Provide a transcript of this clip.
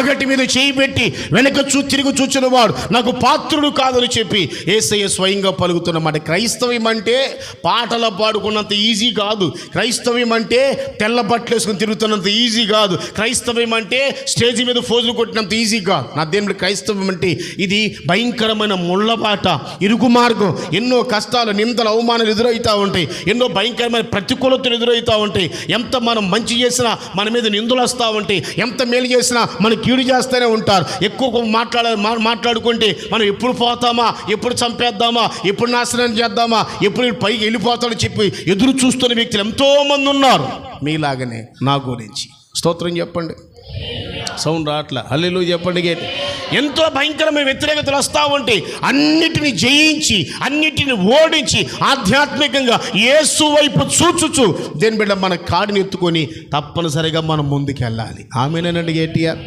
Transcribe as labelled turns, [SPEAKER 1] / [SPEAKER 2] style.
[SPEAKER 1] నాగటి మీద చేయి పెట్టి వెనక చూ తిరుగు చూచిన వాడు నాకు పాత్రుడు కాదని చెప్పి ఏసయ్య స్వయంగా పలుకుతున్నమాట క్రైస్తవం అంటే పాటలు పాడుకున్నంత ఈజీ కాదు. క్రైస్తవం అంటే తెల్ల బట్టలు వేసుకుని తిరుగుతున్నంత ఈజీ కాదు. క్రైస్తవం అంటే స్టేజ్ మీద ఫోజులు కొట్టినంత ఈజీ కాదు. నా దేవుడు క్రైస్తవం అంటే ఇది భయంకరమైన ముళ్ళబాట ఇరుగు మార్గం. ఎన్నో కష్టాలు నిందలు అవమానాలు ఎదురవుతూ ఉంటాయి. ఎన్నో భయంకరమైన ప్రతికూలతలు ఎదురవుతూ ఉంటాయి. ఎంత మనం మంచి చేసినా మన మీద నిందలు వస్తూ ఉంటాయి. ఎంత మేలు చేసినా మనకి కీడు చేస్తూనే ఉంటారు. ఎక్కువ మాట్లాడ మాట్లాడుకుంటే మనం ఎప్పుడు పోతామా? ఎప్పుడు చంపేద్దామా? ఎప్పుడు నాశనం చేద్దామా? ఎప్పుడు పైకి వెళ్ళిపోతాడని చెప్పి ఎదురు చూస్తున్న వ్యక్తులు ఎంతోమంది ఉన్నారు. మీలాగనే నా గురించి. స్తోత్రం చెప్పండి. సౌండ్ రాట్లా హల్లీలు చెప్పండి గేట్. ఎంతో భయంకరమైన వ్యతిరేకతలు వస్తూ ఉంటే అన్నిటిని జయించి అన్నిటిని ఓడించి ఆధ్యాత్మికంగా యేసు వైపు చూచుచు దేని బిడ్డ మన కాడిని ఎత్తుకొని తప్పనిసరిగా మనం ముందుకెళ్ళాలి. ఆమెనేనండి గేటిఆర్